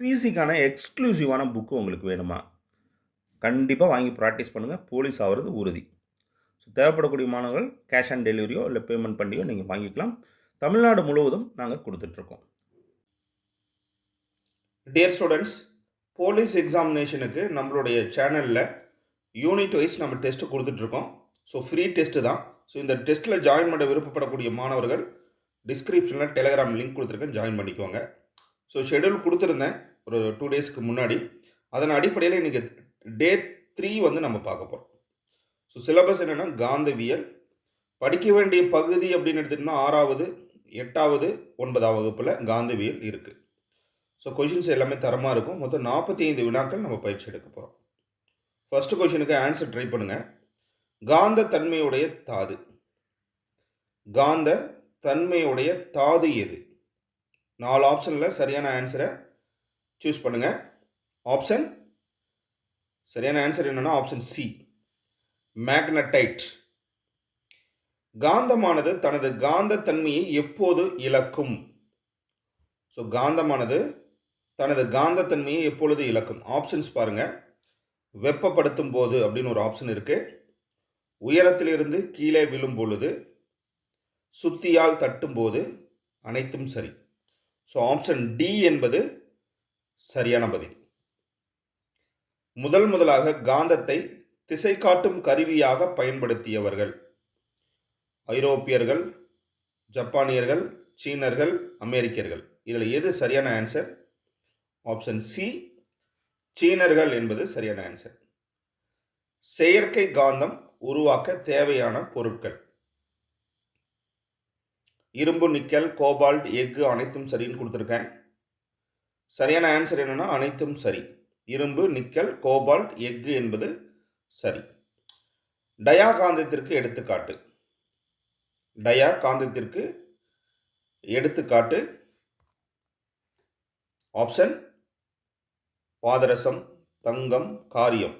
பிசிக்கான எக்ஸ்க்ளூசிவான book உங்களுக்கு வேணுமா? கண்டிப்பாக வாங்கி ப்ராக்டிஸ் பண்ணுங்கள் போலீஸ் ஆகிறது உறுதி. ஸோ தேவைப்படக்கூடிய மாணவர்கள் கேஷ் ஆன் டெலிவரியோ இல்லை பேமெண்ட் பண்ணியோ நீங்கள் வாங்கிக்கலாம். தமிழ்நாடு முழுவதும் நாங்கள் கொடுத்துட்ருக்கோம். டியர் ஸ்டூடெண்ட்ஸ் போலீஸ் எக்ஸாமினேஷனுக்கு நம்மளுடைய சேனலில் யூனிட் வைஸ் நம்ம டெஸ்ட்டு கொடுத்துட்ருக்கோம். ஸோ ஃப்ரீ டெஸ்ட்டு தான். ஸோ இந்த டெஸ்ட்டில் ஜாயின் பண்ண விருப்பப்படக்கூடிய மாணவர்கள் டிஸ்கிரிப்ஷனில் டெலகிராம் லிங்க் கொடுத்துருக்கேன். ஜாயின் பண்ணிக்கோங்க. ஸோ ஷெடியூல் கொடுத்துருந்தேன் ஒரு டூ டேஸ்க்கு முன்னாடி. அதன் அடிப்படையில் இன்றைக்கி டே த்ரீ வந்து நம்ம பார்க்க போகிறோம் ஸோ சிலபஸ் என்னென்னா காந்தவியல். படிக்க வேண்டிய பகுதி அப்படின்னு எடுத்துக்கிட்டோம்னா ஆறாவது எட்டாவது ஒன்பதாவது வகுப்பில் காந்தவியல் இருக்குது ஸோ கொஷின்ஸ் எல்லாமே தரமாக இருக்கும். மொத்தம் நாற்பத்தி ஐந்து வினாக்கள் நம்ம பயிற்சி எடுக்க போகிறோம் ஃபஸ்ட்டு கொஷினுக்கு ஆன்சர் ட்ரை பண்ணுங்கள் காந்த தன்மையுடைய தாது. காந்த தன்மையுடைய தாது எது? நாலு ஆப்ஷனில் சரியான ஆன்சரை சூஸ் பண்ணுங்கள் ஆப்ஷன் சரியான ஆன்சர் என்னென்னா ஆப்ஷன் சி மேக்னடைட் காந்தமானது தனது காந்த தன்மையை எப்போது இழக்கும்? ஸோ காந்தமானது தனது காந்த தன்மையை எப்பொழுது இழக்கும்? ஆப்ஷன்ஸ் பாருங்கள் வெப்பப்படுத்தும் போது அப்படின்னு ஒரு ஆப்ஷன் இருக்குது உயரத்திலிருந்து கீழே விழும் பொழுது சுத்தியால் தட்டும் போது அனைத்தும் சரி. ஸோ ஆப்ஷன் டி என்பது சரியான பதில். முதல் முதலாக காந்தத்தை திசை காட்டும் கருவியாக பயன்படுத்தியவர்கள். ஐரோப்பியர்கள் ஜப்பானியர்கள் சீனர்கள் அமெரிக்கர்கள். இதில் எது சரியான ஆன்சர் ஆப்ஷன் சி சீனர்கள் என்பது சரியான ஆன்சர் செயற்கை காந்தம் உருவாக்க தேவையான பொருட்கள். இரும்பு நிக்கல் கோபால்ட் எஃகு அனைத்தும் சரின்னு கொடுத்துருக்கேன். சரியான ஆன்சர் என்னென்னா அனைத்தும் சரி. இரும்பு நிக்கல் கோபால்ட் எஃகு என்பது சரி. டயா காந்தத்திற்கு எடுத்துக்காட்டு. டயா காந்தத்திற்கு எடுத்துக்காட்டு. ஆப்ஷன் பாதரசம் தங்கம் காரியம்.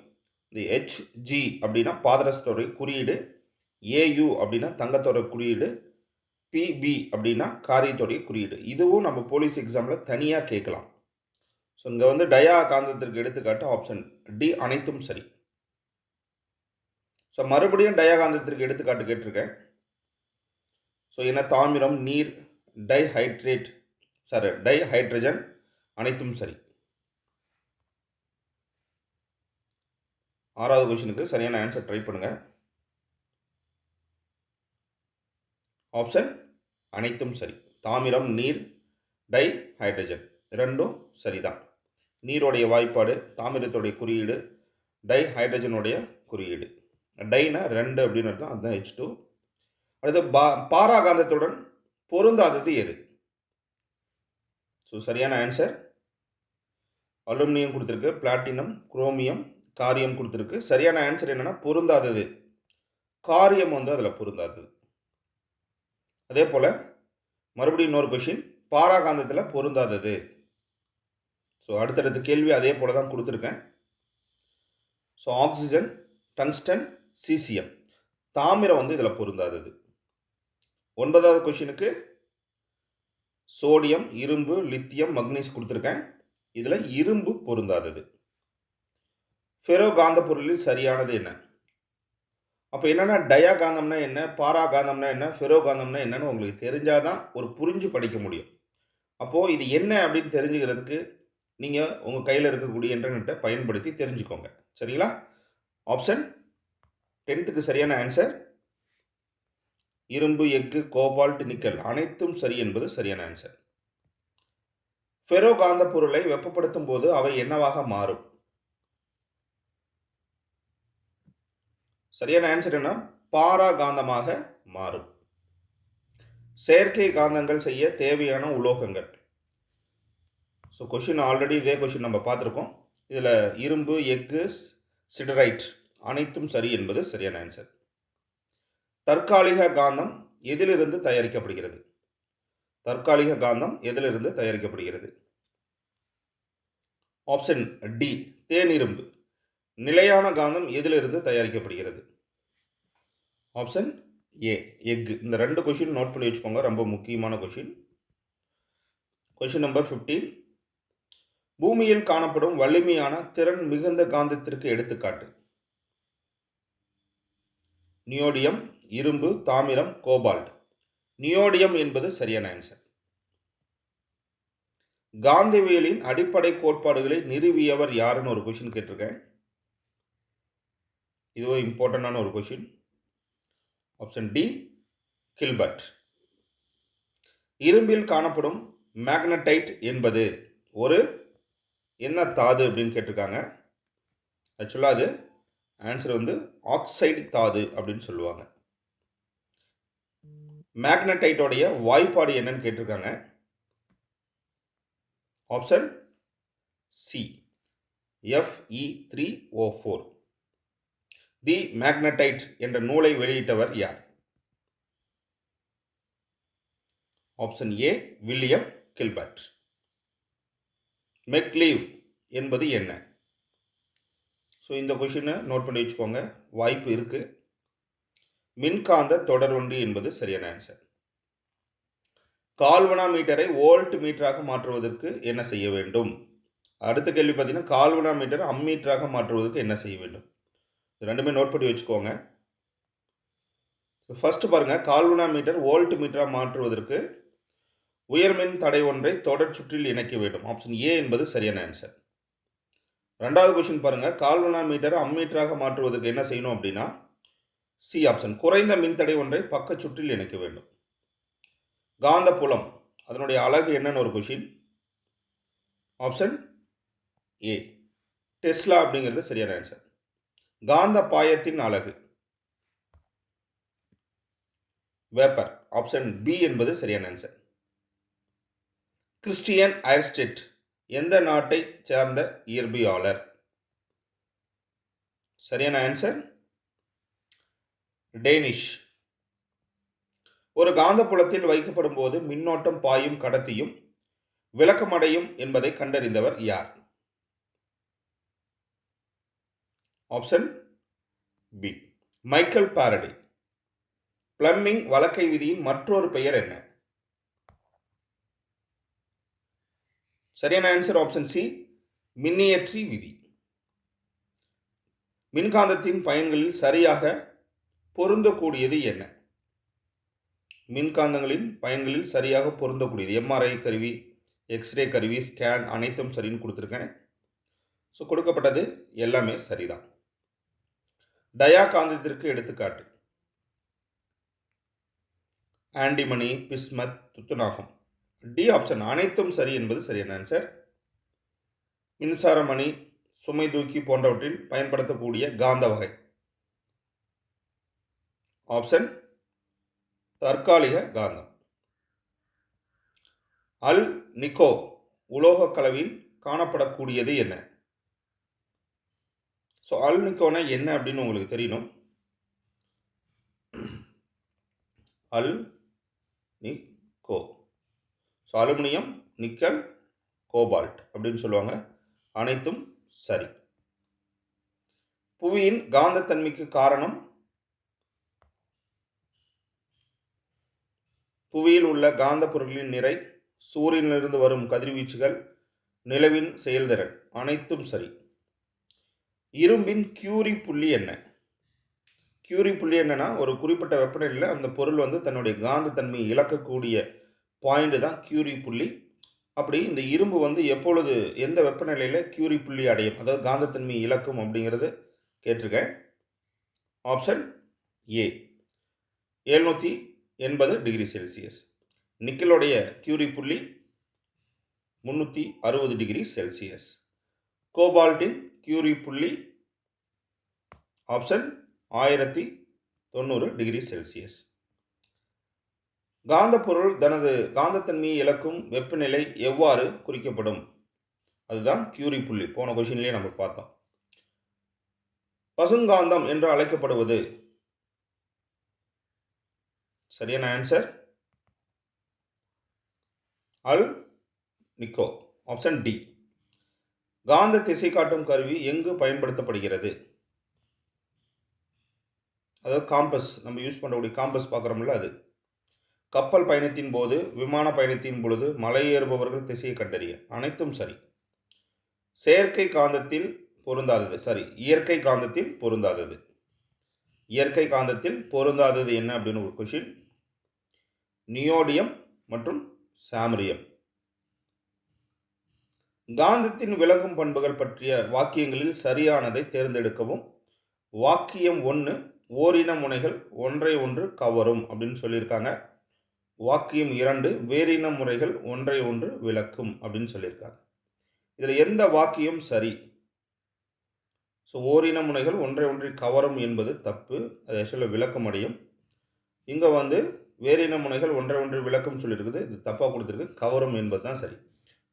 இந்த ஹெச்ஜி அப்படின்னா பாதரசத்தோடைய குறியீடு ஏயு அப்படின்னா தங்கத்தோட குறியீடு பிபி அப்படின்னா காரியத்தோடைய குறியீடு. இதுவும் நம்ம போலீஸ் எக்ஸாமில் தனியாக கேட்கலாம். ஸோ இங்கே வந்து டயா காந்தத்திற்கு எடுத்துக்காட்டு ஆப்ஷன் டி அனைத்தும் சரி. ஸோ மறுபடியும் டயாகாந்தத்திற்கு எடுத்துக்காட்டு கேட்டிருக்கேன். ஸோ என்ன தாமிரம் நீர் டைஹைட்ரேட் சாரி டைஹைட்ரஜன் அனைத்தும் சரி. ஆறாவது கொஷினுக்கு சரியான ஆன்சர் ட்ரை பண்ணுங்கள் ஆப்ஷன் அனைத்தும் சரி. தாமிரம் நீர் டை ஹைட்ரஜன் ரெண்டும் சரிதான். நீருடைய வாய்ப்பாடு தாமிரத்துடைய குறியீடு டை ஹைட்ரஜனுடைய குறியீடு டைனா ரெண்டு அப்படின்னு அர்த்தம். அதுதான் ஹெச் டூ அடுத்து பா பாராகாந்தத்துடன் பொருந்தாதது எது? ஸோ சரியான ஆன்சர் அலுமினியம் கொடுத்துருக்கு பிளாட்டினம் குரோமியம் காரியம் கொடுத்துருக்கு. சரியான ஆன்சர் என்னென்னா பொருந்தாதது. காரியம் வந்து அதில் பொருந்தாதது. அதே போல் மறுபடியும் இன்னொரு கொஷின் பாராகாந்தத்தில் பொருந்தாதது. ஸோ அடுத்தடுத்த கேள்வி அதே போல் தான் கொடுத்துருக்கேன். ஸோ ஆக்சிஜன் டங்ஸ்டன் சிசிஎம் தாமிரம் வந்து இதில் பொருந்தாதது. ஒன்பதாவது கொஷினுக்கு சோடியம் இரும்பு லித்தியம் மக்னீஸ் கொடுத்துருக்கேன். இதில் இரும்பு பொருந்தாதது. ஃபெரோ காந்த பொருளில் சரியானது என்ன? அப்போ என்னென்னா டயா காந்தம்னா என்ன பாரா காந்தம்னா என்ன ஃபெரோ காந்தம்னா என்னன்னு உங்களுக்கு தெரிஞ்சால் தான் ஒரு புரிஞ்சு படிக்க முடியும். அப்போது இது என்ன அப்படின்னு தெரிஞ்சுக்கிறதுக்கு நீங்கள் உங்கள் கையில் இருக்கக்கூடிய இன்டர்நெட்டை பயன்படுத்தி தெரிஞ்சுக்கோங்க. சரிங்களா? ஆப்ஷன் டென்த்துக்கு சரியான ஆன்சர். இரும்பு எஃகு கோபால்ட் நிக்கல் அனைத்தும் சரி என்பது சரியான ஆன்சர். ஃபெரோ காந்த பொருளை வெப்பப்படுத்தும் போது அவை என்னவாக மாறும்? சரியான ஆன்சர் என்ன? பாரா காந்தமாக மாறும். செயற்கை காந்தங்கள் செய்ய தேவையான உலோகங்கள். ஸோ கொஷின் ஆல்ரெடி இதே கொஷின் நம்ம பார்த்துருக்கோம். இதில் இரும்பு எஃகு சிடரைட் அனைத்தும் சரி என்பது சரியான ஆன்சர் தற்காலிக காந்தம் எதிலிருந்து தயாரிக்கப்படுகிறது? தற்காலிக காந்தம் எதிலிருந்து தயாரிக்கப்படுகிறது? ஆப்ஷன் டி தேனிரும்பு நிலையான காந்தம் எதிலிருந்து தயாரிக்கப்படுகிறது? ஆப்ஷன் ஏ எக் இந்த ரெண்டு கொஷின் நோட் பண்ணி வச்சுக்கோங்க. ரொம்ப முக்கியமான கொஷின் கொஷின் நம்பர் ஃபிஃப்டீன் பூமியில் காணப்படும் வலிமையான திறன் மிகுந்த காந்தத்திற்கு எடுத்துக்காட்டு. நியோடியம் இரும்பு தாமிரம் கோபால்ட். நியோடியம் என்பது சரியான ஆன்சர் காந்தவியலின் அடிப்படை கோட்பாடுகளை நிறுவியவர் யாருன்னு ஒரு கொஷின் கேட்டிருக்கேன். இதுவும் இம்பார்ட்டண்டான ஒரு கொஷின் ஆப்ஷன் டி கில்பர்ட் இரும்பில் காணப்படும் மேக்னடைட் என்பது ஒரு என்ன தாது அப்படின்னு கேட்டிருக்காங்க. ஆக்சுவலாக அது ஆன்சர் வந்து ஆக்சைடு தாது அப்படின்னு சொல்லுவாங்க. மேக்னடைட்டோடைய வாய்ப்பாடு என்னன்னு கேட்டிருக்காங்க. Option C F E three O four the magnetite என்ற நூலை வெளியிட்டவர் யார்? Option A William Gilbert. மெக்லீவ் என்பது என்ன? ஸோ இந்த கொஷினை நோட் பண்ணி வச்சுக்கோங்க. வாய்ப்பு இருக்குது மின்காந்த தொடர்வண்டி என்பது சரியான ஆன்சர் கால்வனா மீட்டரை வோல்ட் மீட்டராக மாற்றுவதற்கு என்ன செய்ய வேண்டும்? அடுத்த கேள்வி பார்த்தீங்கன்னா கால்வனா மீட்டரை அம்மீட்டராக மாற்றுவதற்கு என்ன செய்ய வேண்டும்? ரெண்டுமே நோட் பண்ணி வச்சுக்கோங்க. ஃபஸ்ட்டு பாருங்கள் கால்வனா மீட்டர் வோல்ட் மீட்டராக மாற்றுவதற்கு உயர்மின் தடை ஒன்றை தொடர் சுற்றில் இணைக்க வேண்டும். ஆப்ஷன் ஏ என்பது சரியான ஆன்சர் ரெண்டாவது கொஷின் பாருங்கள் கால்வனா மீட்டரை அம்மீட்டராக மாற்றுவதற்கு என்ன செய்யணும் அப்படின்னா சி ஆப்ஷன் குறைந்த மின்தடை ஒன்றை பக்க சுற்றில் இணைக்க வேண்டும். காந்த புலம் அதனுடைய அழகு என்னன்னு ஒரு கொஷின் ஆப்ஷன் ஏ டெஸ்லா அப்படிங்கிறது சரியான ஆன்சர் காந்த பாயத்தின் அழகு வேப்பர் ஆப்ஷன் பி என்பது சரியான ஆன்சர் கிறிஸ்டியன் ஐர்ஸ்டெட் எந்த நாட்டை சேர்ந்த இயற்பியாளர் சரியான ஆன்சர் டேனிஷ் ஒரு காந்தப்புலத்தில் வைக்கப்படும் போது மின்னோட்டம் பாயும் கடத்தியும் விளக்கமடையும் என்பதை கண்டறிந்தவர் யார்? Option B Michael Faraday Fleming வழக்கை விதியின் மற்றொரு பெயர் என்ன? சரியான ஆன்சர் ஆப்ஷன் சி மின்னியற்றி விதி. மின்காந்தத்தின் பயன்களில் சரியாக பொருந்தக்கூடியது என்ன? மின்காந்தங்களின் பயன்களில் சரியாக பொருந்தக்கூடியது. எம்ஆர்ஐ கருவி எக்ஸ்ரே கருவி ஸ்கேன் அனைத்தும் சரின்னு கொடுத்துருக்கேன். ஸோ கொடுக்கப்பட்டது எல்லாமே சரிதான். டயா காந்தத்திற்கு எடுத்துக்காட்டு. ஆண்டிமணி பிஸ்மத் துத்துநாகம். டி ஆப்ஷன் அனைத்தும் சரி என்பது சரியான ஆன்சர்? மின்சாரமணி சுமை தூக்கி போன்றவற்றில் பயன்படுத்தக்கூடிய காந்த வகை. ஆப்ஷன் தற்காலிக காந்தம். அல் நிக்கோ உலோக கலவில் காணப்படக்கூடியது என்ன? ஸோ அல்னுக்கோனா என்ன அப்படின்னு உங்களுக்கு தெரியணும்? Alnico so aluminium nickel cobalt அப்படின்னு சொல்லுவாங்க. அனைத்தும் சரி. புவியின் காந்தத்தன்மைக்கு காரணம்? புவியில் உள்ள காந்த பொருட்களின் நிறை சூரியனிலிருந்து வரும் கதிர்வீச்சுகள் நிலவின் செயல்திறன் அனைத்தும் சரி. இரும்பின் கியூரி புள்ளி என்ன? கியூரி புள்ளி என்னன்னா ஒரு குறிப்பிட்ட வெப்பநிலையில் அந்த பொருள் வந்து தன்னுடைய காந்தத்தன்மையை இழக்கக்கூடிய பாயிண்ட் தான் கியூரி புள்ளி. அப்படி இந்த இரும்பு வந்து எப்பொழுது எந்த வெப்பநிலையில் கியூரி புள்ளி அடையும்? அதாவது காந்தத்தன்மை இழக்கும் அப்படிங்கிறது கேட்டிருக்கேன். ஆப்ஷன் ஏ எழுநூற்றி எண்பது டிகிரி செல்சியஸ். நிக்கலுடைய கியூரி புள்ளி முந்நூற்றி அறுபது டிகிரி செல்சியஸ். கோபால்ட்டின் கியூரி புள்ளி ஆப்ஷன் ஆயிரத்தி தொண்ணூறு டிகிரி செல்சியஸ் காந்தப்பொருள் தனது காந்தத்தன்மையை இழக்கும் வெப்பநிலை எவ்வாறு குறிக்கப்படும்? அதுதான் கியூரி புள்ளி. போன கொஷின்லேயே நம்ம பார்த்தோம். பசுங்காந்தம் என்று அழைக்கப்படுவது? சரியான answer alnico. Option D காந்த திசை காட்டும் கருவி எங்கு பயன்படுத்தப்படுகிறது? அதாவது காம்பஸ் நம்ம யூஸ் பண்ணக்கூடிய காம்பஸ் பார்க்குறோம்ல அது. கப்பல் பயணத்தின் போது விமான பயணத்தின் பொழுது மலை ஏறுபவர்கள் திசையை கண்டறிய. அனைத்தும் சரி. செயற்கை காந்தத்தில் பொருந்தாதது. சாரி இயற்கை காந்தத்தில் பொருந்தாதது. இயற்கை காந்தத்தில் பொருந்தாதது என்ன அப்படின்னு ஒரு கொஷின் நியோடியம் மற்றும் சாமரியம். காந்தத்தின் விளங்கும் பண்புகள் பற்றிய வாக்கியங்களில் சரியானதை தேர்ந்தெடுக்கவும். வாக்கியம் ஒன்று ஓரின முனைகள் ஒன்றை ஒன்று கவரும் அப்படின்னு சொல்லியிருக்காங்க. வாக்கியம் இரண்டு வேறின முறைகள் ஒன்றை ஒன்று விளக்கும் அப்படின்னு சொல்லியிருக்காங்க. இதில் எந்த வாக்கியம் சரி? ஸோ ஓரின முனைகள் ஒன்றை ஒன்றை கவரும் என்பது தப்பு. அது ஆக்சுவலாக விளக்கம் அடையும். இங்கே வந்து வேறின முனைகள் ஒன்றை ஒன்று விளக்கம் சொல்லியிருக்குது. இது தப்பாக கொடுத்துருக்கு. கவரும் என்பது தான் சரி.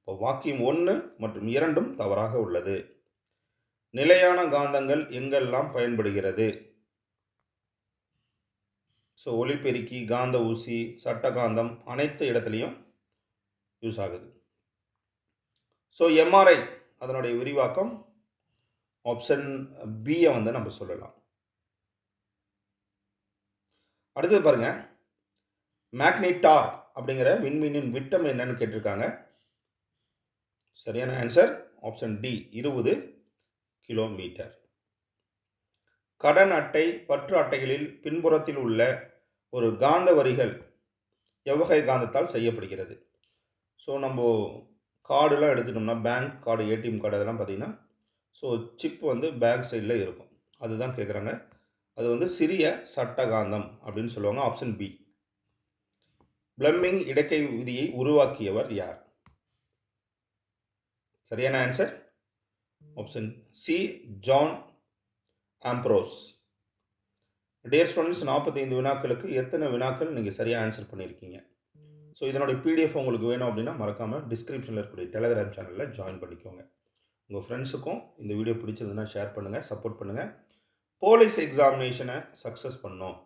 இப்போ வாக்கியம் ஒன்று மற்றும் இரண்டும் தவறாக உள்ளது. நிலையான காந்தங்கள் எங்கெல்லாம் பயன்படுகிறது? ஸோ ஒளிப்பெருக்கி காந்த ஊசி சட்ட காந்தம் அனைத்து இடத்துலையும் யூஸ் ஆகுது. ஸோ எம்ஆர்ஐ அதனுடைய விரிவாக்கம் ஆப்ஷன் பியை வந்து நம்ம சொல்லலாம். அடுத்தது பாருங்க. மேக்னிட்டார் அப்படிங்கிற விண்மீனின் விட்டம் என்னன்னு கேட்டிருக்காங்க. சரியான ஆன்சர் ஆப்ஷன் டி இருபது கிலோமீட்டர் கடன் அட்டை பற்று அட்டைகளில் பின்புறத்தில் உள்ள ஒரு காந்த வரிகள் எவ்வகை காந்தத்தால் செய்யப்படுகிறது? ஸோ நம்ம கார்டுலாம் எடுத்துட்டோம்னா பேங்க் கார்டு ஏடிஎம் கார்டு அதெல்லாம் பார்த்தீங்கன்னா ஸோ சிப் வந்து பேக் சைடில் இருக்கும். அதுதான் கேட்குறாங்க அது வந்து சிறிய சட்ட காந்தம் அப்படின்னு சொல்லுவாங்க ஆப்ஷன் பி பிளம்மிங் இடக்கை விதியை உருவாக்கியவர் யார்? சரியான answer option C John Ambrose dear students நாற்பத்தைந்து வினாக்களுக்கு எத்தனை வினாக்கள் நீங்கள் சரியாக ஆன்சர் பண்ணியிருக்கீங்க ஸோ இதனுடைய பிடிஎஃப் உங்களுக்கு வேணும் அப்படின்னா மறக்காமல் டிஸ்கிரிப்ஷனில் இருக்கக்கூடிய டெலகிராம் சேனலில் ஜாயின் பண்ணிக்கோங்க. உங்கள் ஃப்ரெண்ட்ஸுக்கும் இந்த வீடியோ பிடிச்சதுன்னா ஷேர் பண்ணுங்கள் சப்போர்ட் பண்ணுங்கள் போலீஸ் எக்ஸாமினேஷனை சக்ஸஸ் பண்ணோம்.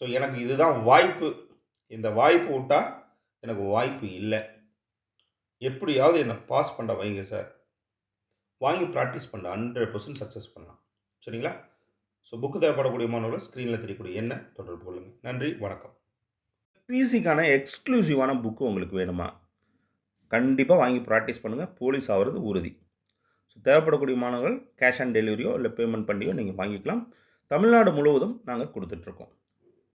ஸோ எனக்கு இதுதான் வாய்ப்பு. இந்த வாய்ப்பு விட்டால் எனக்கு வாய்ப்பு இல்லை. எப்படியாவது என்னை பாஸ் பண்ண வைங்க சார் வாங்கி ப்ராக்டிஸ் பண்ண. ஹண்ட்ரட் பர்சன்ட் சக்ஸஸ் பண்ணலாம். சரிங்களா? ஸோ புக்கு தேவைப்படக்கூடிய மாணவர்கள் ஸ்க்ரீனில் தெரியக்கூடிய என்ன தொடர்பு கொள்ளுங்கள் நன்றி வணக்கம். பிசிக்கான எக்ஸ்க்ளூசிவான புக்கு உங்களுக்கு வேணுமா? கண்டிப்பாக வாங்கி ப்ராக்டிஸ் பண்ணுங்கள் போலீஸ் ஆகிறது உறுதி. ஸோ தேவைப்படக்கூடிய மாணவர்கள் கேஷ் ஆன் டெலிவரியோ இல்லை பேமெண்ட் பண்ணியோ நீங்கள் வாங்கிக்கலாம். தமிழ்நாடு முழுவதும் நாங்கள் கொடுத்துட்ருக்கோம்